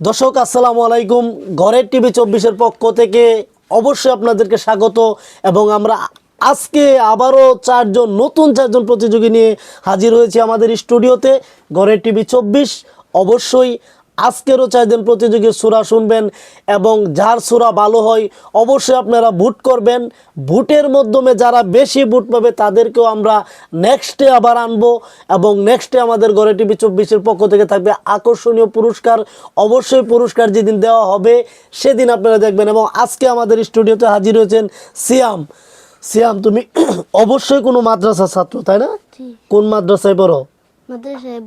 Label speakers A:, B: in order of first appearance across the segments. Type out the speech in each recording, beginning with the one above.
A: দর্শক, আসসালামু আলাইকুম। ঘরের টিভি চব্বিশের পক্ষ থেকে অবশ্যই আপনাদেরকে স্বাগত এবং আমরা আজকে আবারও চারজন, নতুন চারজন প্রতিযোগী নিয়ে হাজির হয়েছি আমাদের স্টুডিওতে। ঘরের টিভি চব্বিশ, অবশ্যই আজকেরও চারজন প্রতিযোগীর সুরা শুনবেন এবং যার সুরা ভালো হয় অবশ্যই আপনারা ভোট করবেন। ভোটের মাধ্যমে যারা বেশি ভোট পাবে তাদেরকেও আমরা নেক্সটে আবার আনব এবং নেক্সটে আমাদের ঘরে টিভি চব্বিশের পক্ষ থেকে থাকবে আকর্ষণীয় পুরস্কার। অবশ্যই পুরস্কার যেদিন দেওয়া হবে সেদিন আপনারা দেখবেন এবং আজকে আমাদের স্টুডিওতে হাজির হয়েছেন সিয়াম। সিয়াম তুমি অবশ্যই কোনো মাদ্রাসার ছাত্র তাই না? কোন মাদ্রাসায় পড়ো?
B: মাদ্রাসায়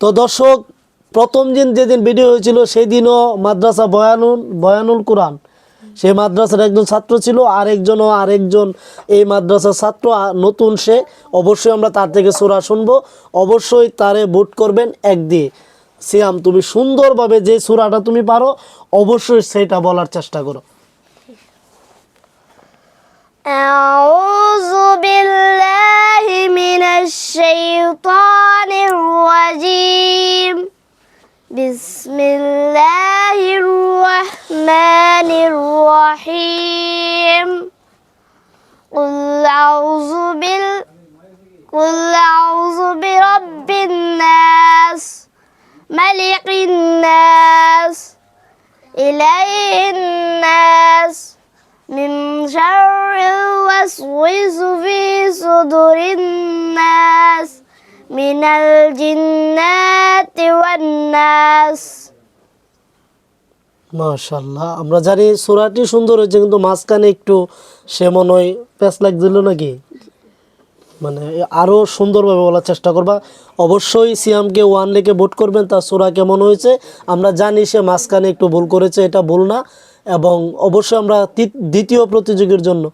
A: তো দর্শক প্রথম দিন যেদিন ভিডিও হয়েছিল সেই দিনও মাদ্রাসা বয়ানুল বয়ানুল কোরআন সেই মাদ্রাসার একজন ছাত্র ছিল আরেকজনও আরেকজন এই মাদ্রাসার ছাত্র আ- নতুন সে অবশ্যই আমরা তার থেকে সোরা শুনবো অবশ্যই তারে ভোট করবেন এক দিয়ে সিয়াম তুমি সুন্দরভাবে যে সুরাটা তুমি পারো অবশ্যই সেটা বলার চেষ্টা করো
B: أعوذ بالله من الشيطان الرحمن الرحيم. قل أعوذ بال قل أعوذ برب الناس ملك الناس إله الناس من شر الوسوس في صدور الناس من الجنات والناس.
A: মাশাল্লাহ আমরা জানি সুরাটি সুন্দর হয়েছে, কিন্তু মাঝখানে একটু সে মনে হয় প্যাঁচ লাগছিল নাকি? মানে আরও সুন্দরভাবে বলার চেষ্টা করবা। অবশ্যই সিয়ামকে ওয়ান লেকে ভোট করবেন, তার সুরা কেমন হয়েছে। আমরা জানি সে মাঝখানে একটু ভুল করেছে, এটা ভুল না। এবং অবশ্যই আমরা দ্বিতীয় প্রতিযোগীর জন্য।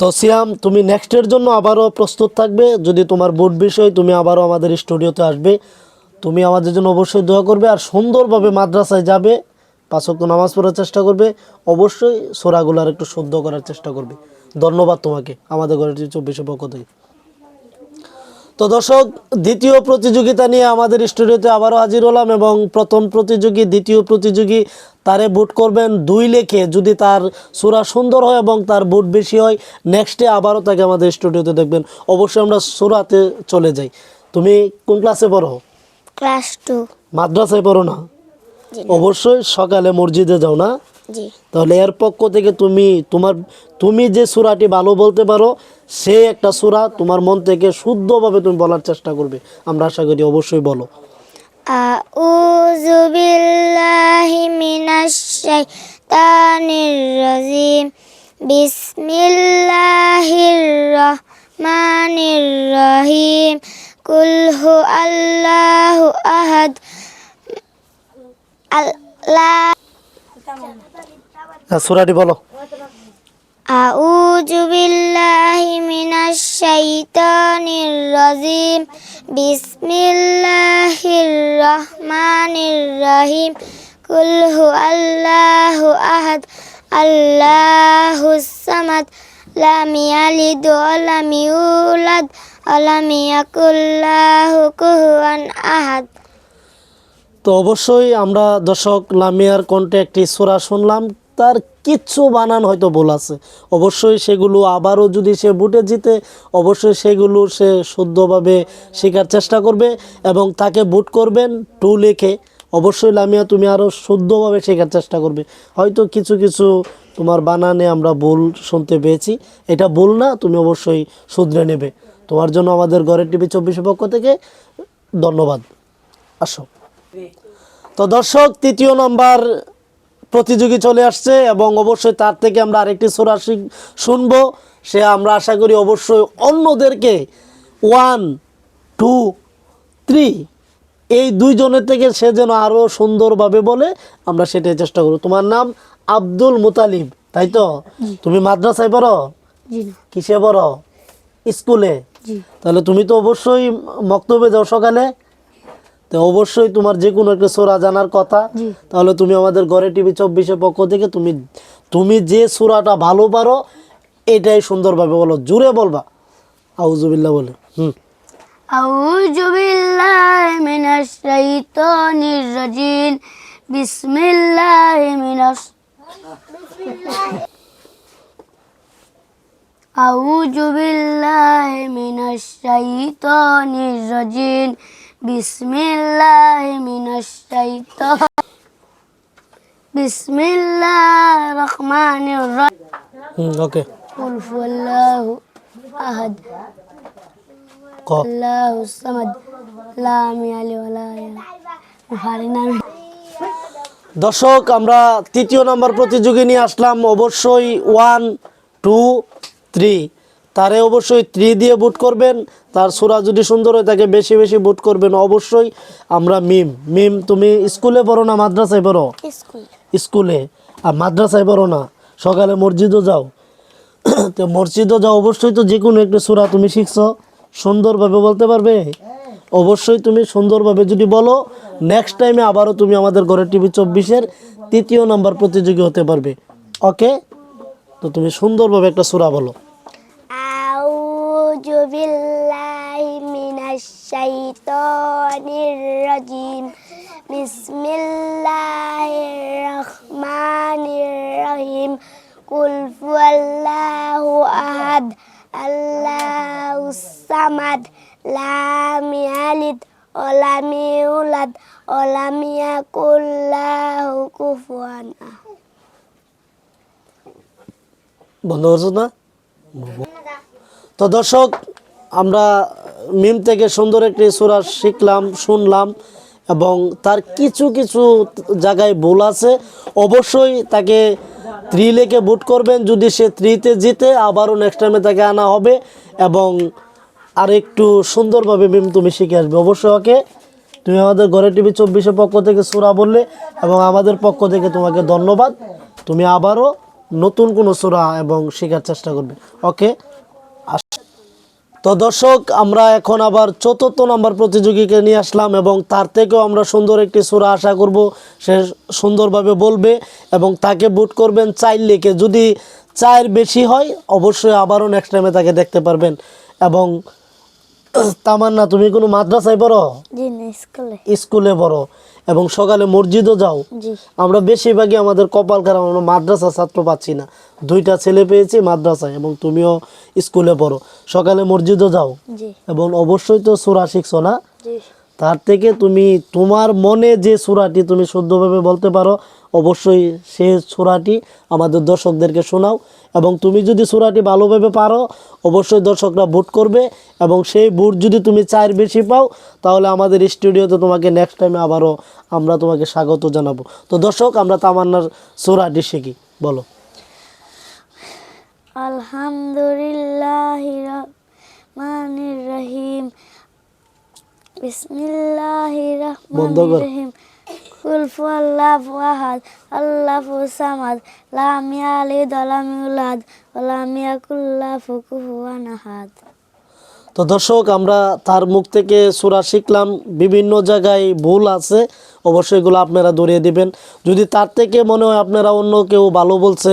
A: তো সিয়াম, তুমি নেক্সটের জন্য আবারও প্রস্তুত থাকবে। যদি তোমার বোর্ড বিষয়, তুমি আবারও আমাদের স্টুডিওতে আসবে। তুমি আমাদের জন্য অবশ্যই দোয়া করবে আর সুন্দরভাবে মাদ্রাসায় যাবে পাঁচক নামাজ পড়ার চেষ্টা করবে, অবশ্যই সোরাগুলার একটু শুদ্ধ করার চেষ্টা করবে। ধন্যবাদ তোমাকে, আমাদের ঘরের চব্বিশে পক্ষ থেকে। তো দর্শক, দ্বিতীয় প্রতিযোগিতা নিয়ে আমাদের স্টুডিওতে আবারও হাজির হলাম এবং প্রথম প্রতিযোগী, দ্বিতীয় প্রতিযোগী তারে বুট করবেন দুই লেখে। যদি তার সুরা সুন্দর হয় এবং তার বুট বেশি হয় নেক্সটে আবারও তাকে আমাদের স্টুডিওতে দেখবেন। অবশ্যই আমরা সুরাতে চলে যাই। তুমি কোন ক্লাসে পড়ো?
B: Class two.
A: মাদ্রাসায় পড়ো না? অবশ্যই সকালে মসজিদে যাও না। তাহলে এর পক্ষ থেকে তুমি তোমার তুমি যে সুরাটি ভালো বলতে পারো সেই একটা সুরা তোমার মন থেকে শুদ্ধভাবে তুমি বলার চেষ্টা করবে। আমরা আশা করি অবশ্যই বলো।
B: আউযু বিল্লাহি মিনাশ শাইতানির রাজিম। বিসমিল্লাহির রহমানির রহিম। কুলহু আহাদ।
A: আল্লাহ সুরাটি বলো।
B: আউযু বিল্লাহি মিনাশ শাইতানির রাজিম। বিসমিল্লাহির রহমানির রহিম। কুল আল্লাহু আহাদ। আল্লাহুস সামাদ। লাম ইয়ালিদ ওয়া লাম ইউলাদ। আহাদ।
A: তো অবশ্যই আমরা দর্শক লামিয়ার কণ্ঠে একটি সুরা শুনলাম, তার কিচ্ছু বানান হয়তো ভুল আছে। অবশ্যই সেগুলো আবারও যদি সে বুটে জিতে, অবশ্যই সেগুলো সে শুদ্ধভাবে শেখার চেষ্টা করবে এবং তাকে বুট করবেন টু লিখে। অবশ্যই লামিয়া, তুমি আরও শুদ্ধভাবে শেখার চেষ্টা করবে। হয়তো কিছু কিছু তোমার বানানে আমরা ভুল শুনতে পেয়েছি। এটা ভুল না, তুমি অবশ্যই শুধরে নেবে। তোমার জন্য আমাদের ঘরের টিভি চব্বিশের পক্ষ থেকে ধন্যবাদ। আসো। তো দর্শক তৃতীয় নম্বর প্রতিযোগী চলে আসছে এবং অবশ্যই তার থেকে আমরা আরেকটি সোরা শিখ- শুনব। সে আমরা আশা করি অবশ্যই অন্যদেরকে ওয়ান টু থ্রি এই দুইজনের থেকে সে যেন আরও সুন্দরভাবে বলে আমরা সেটাই চেষ্টা করব। তোমার নাম আব্দুল মুতালিব তাই তো? তুমি মাদ্রাসায় পড়ো? কিসে পড়ো? স্কুলে? তাহলে তুমি তো অবশ্যই মক্তবে যাও সকালে তো অবশ্যই তোমার যে কোনো একটা সোরা জানার কথা
B: জি।
A: তাহলে তুমি আমাদের ঘরে টিভি চব্বিশের পক্ষ থেকে তুমি তুমি যে সুরাটা ভালো পারো এটাই সুন্দরভাবে বলো জুড়ে বলবা আউজুবিল্লাহ বলে হুম
B: أعوذ بالله من الشيطان الشيطان الرجيم بسم الله من الش... أعوذ بالله من الشيطان الرجيم بسم الله من الشيطان بسم الله الرحمن الرحيم
A: হুম ওকে
B: قل هو الله أحد
A: ক
B: الله الصمد لم يلد ولا يولد পারি না আমি।
A: দর্শক আমরা তৃতীয় নাম্বার প্রতিযোগী নিয়ে আসলাম অবশ্যই ওয়ান টু থ্রি তারে অবশ্যই থ্রি দিয়ে বুট করবেন। তার সুরা যদি সুন্দর হয় তাকে বেশি বেশি বুট করবেন। অবশ্যই আমরা মিম মিম তুমি স্কুলে পড়ো না মাদ্রাসায় পড়ো?
B: স্কুলে।
A: আর মাদ্রাসায় পড়ো না। সকালে মসজিদও যাও। তো মসজিদও যাও। অবশ্যই তো যে কোনো একটা সুরা তুমি শিখছো। সুন্দরভাবে বলতে পারবে? অবশ্যই তুমি সুন্দরভাবে যদি বলো নেক্সট টাইমে আবারও তুমি আমাদের ঘরের টিভি চব্বিশের তৃতীয় নাম্বার প্রতিযোগী হতে পারবে। ওকে তো তুমি সুন্দরভাবে একটা সুরা বলো।
B: لم يلد ولم يولد ولم يكن له كفوا أحد
A: বন্ধ করছো না তো দর্শক আমরা মিম থেকে সুন্দর একটি সুরা শিখলাম শুনলাম এবং তার কিছু কিছু জায়গায় ভুল আছে অবশ্যই তাকে থ্রি লেকে বুট করবেন যদি সে থ্রিতে জিতে আবারও নেক্সট টাইমে তাকে আনা হবে এবং আর একটু সুন্দরভাবে মিম তুমি শিখে আসবে। অবশ্যই ওকে তুমি আমাদের ঘরে টিভি চব্বিশের পক্ষ থেকে সুরা বললে এবং আমাদের পক্ষ থেকে তোমাকে ধন্যবাদ। তুমি আবারও নতুন কোনো সুরা এবং শেখার চেষ্টা করবে। ওকে? তো দর্শক, আমরা এখন আবার চতুর্থ নম্বর প্রতিযোগীকে নিয়ে আসলাম এবং তার থেকেও আমরা সুন্দর একটি সুরা আশা করব। সে সুন্দরভাবে বলবে এবং তাকে বুট করবেন চার লেখে যদি চায়ের বেশি হয়, অবশ্যই আবারও নেক্সট টাইমে তাকে দেখতে পারবেন এবং তামান্না তুমি কোনো মাদ্রাসায় পড়ো?
B: স্কুলে।
A: পড়ো। এবং সকালে মসজিদও যাও। আমরা বেশিরভাগই আমাদের কপাল খারাপ আমরা মাদ্রাসা ছাত্র পাচ্ছি না। দুইটা ছেলে পেয়েছি মাদ্রাসায় এবং তুমিও স্কুলে পড়ো। সকালে মসজিদও যাও। এবং অবশ্যই তো সুরা শিখছো না? তার থেকে তুমি, তোমার মনে যে সুরাটি তুমি শুদ্ধভাবে বলতে পারো, অবশ্যই সে সুরাটি আমাদের দর্শকদেরকে শোনাও। এবং তুমি যদি সুরাটি ভালোভাবে পারো, অবশ্যই দর্শকরা ভোট করবে। এবং সেই ভোট যদি তুমি চায়ের বেশি পাও, তাহলে আমাদের স্টুডিওতে তোমাকে নেক্সট টাইমে আবারও আমরা তোমাকে স্বাগত জানাব। তো দর্শক, আমরা তামান্নার সুরাটি শিখি। বলো।
B: আলহামদুলিল্লাহ রহিম। বিসমিল্লাহির রহমানির রহিম আহাদ আল্লাহু সামাদ লাম ইয়ালিদ ওয়া লাম ইউলাদ ওয়া লাম ইয়াকুল লাহু কুফুয়ান আহাদ
A: তো দর্শক, আমরা তার মুখ থেকে সুরা শিখলাম। বিভিন্ন জায়গায় ভুল আছে, অবশ্যই এগুলো আপনারা ধরিয়ে দিবেন। যদি তার থেকে মনে হয় আপনারা অন্য কেউ ভালো বলছে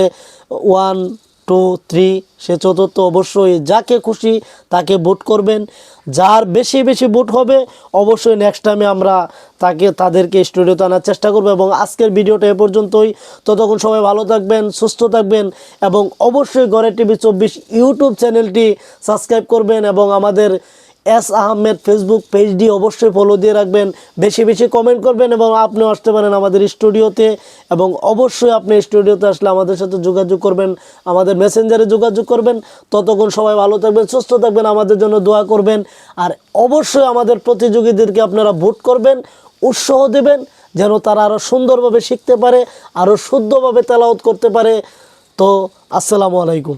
A: ওয়ান টু থ্রি সে চতুর্থ অবশ্যই যাকে খুশি তাকে ভোট করবেন। যার বেশি বেশি ভোট হবে, অবশ্যই নেক্সট টাইমে আমরা তাকে, তাদেরকে স্টুডিওতে আনার চেষ্টা করব এবং আজকের ভিডিওটা এ পর্যন্তই। ততক্ষণ সবাই ভালো থাকবেন, সুস্থ থাকবেন এবং অবশ্যই গড়ে টিভি চব্বিশ ইউটিউব চ্যানেলটি সাবস্ক্রাইব করবেন এবং আমাদের এস আহমেদ ফেসবুক পেজটি অবশ্যই ফলো দিয়ে রাখবেন। বেশি বেশি কমেন্ট করবেন এবং আপনিও আসতে পারেন আমাদের স্টুডিওতে এবং অবশ্যই আপনি স্টুডিওতে আসলে আমাদের সাথে যোগাযোগ করবেন, আমাদের মেসেঞ্জারে যোগাযোগ করবেন। ততক্ষণ সবাই ভালো থাকবেন, সুস্থ থাকবেন, আমাদের জন্য দোয়া করবেন। আর অবশ্যই আমাদের প্রতিযোগীদেরকে আপনারা ভোট করবেন, উৎসাহ দেবেন, যেন তারা আরও সুন্দরভাবে শিখতে পারে আরও শুদ্ধভাবে তেলাওত করতে পারে। তো, আসসালামু আলাইকুম।